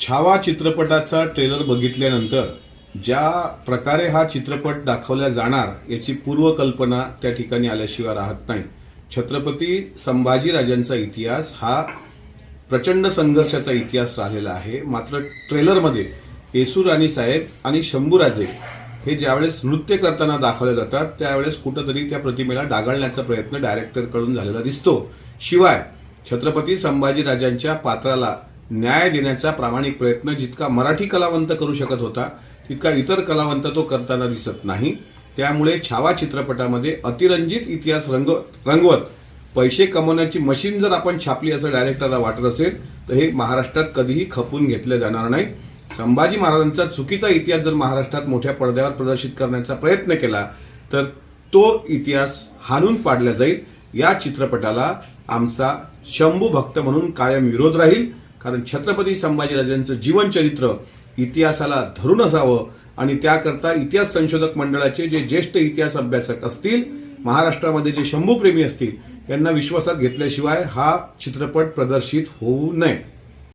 छावा चित्रपटाचा ट्रेलर बघितल्यानंतर ज्या प्रकारे हा चित्रपट दाखवला जाणार याची पूर्वकल्पना त्या ठिकाणी आल्याशिवाय राहत नाही. छत्रपती संभाजीराजांचा इतिहास हा प्रचंड संघर्षाचा इतिहास राहिलेला आहे. मात्र ट्रेलरमध्ये येसू राणी साहेब आणि शंभूराजे हे ज्यावेळेस नृत्य करताना दाखवले जातात त्यावेळेस कुठंतरी त्या प्रतिमेला डागाळण्याचा प्रयत्न डायरेक्टरकडून झालेला दिसतो. शिवाय छत्रपती संभाजीराजांच्या पात्राला न्याय देण्याचा प्रामाणिक प्रयत्न जितका मराठी कलावंत करू शकत होता तितका इतर कलावंत तो करताना दिसत नाही. त्यामुळे छावा चित्रपटामध्ये अतिरंजित इतिहास रंग रंगवत पैसे कमवण्याची मशीन जर आपण छापली असं डायरेक्टरला वाटत असेल तर हे महाराष्ट्रात कधीही खपून घेतलं जाणार नाही. संभाजी महाराजांचा चुकीचा इतिहास जर महाराष्ट्रात मोठ्या पडद्यावर प्रदर्शित करण्याचा प्रयत्न केला तर तो इतिहास हाणून पाडला जाईल. या चित्रपटाला आमचा शंभू भक्त म्हणून कायम विरोध राहील. कारण छत्रपती संभाजीराजांचं जीवनचरित्र इतिहासाला धरून असावं आणि त्याकरता इतिहास संशोधक मंडळाचे जे ज्येष्ठ इतिहास अभ्यासक असतील महाराष्ट्रामध्ये जे शंभूप्रेमी असतील यांना विश्वासात घेतल्याशिवाय हा चित्रपट प्रदर्शित होऊ नये.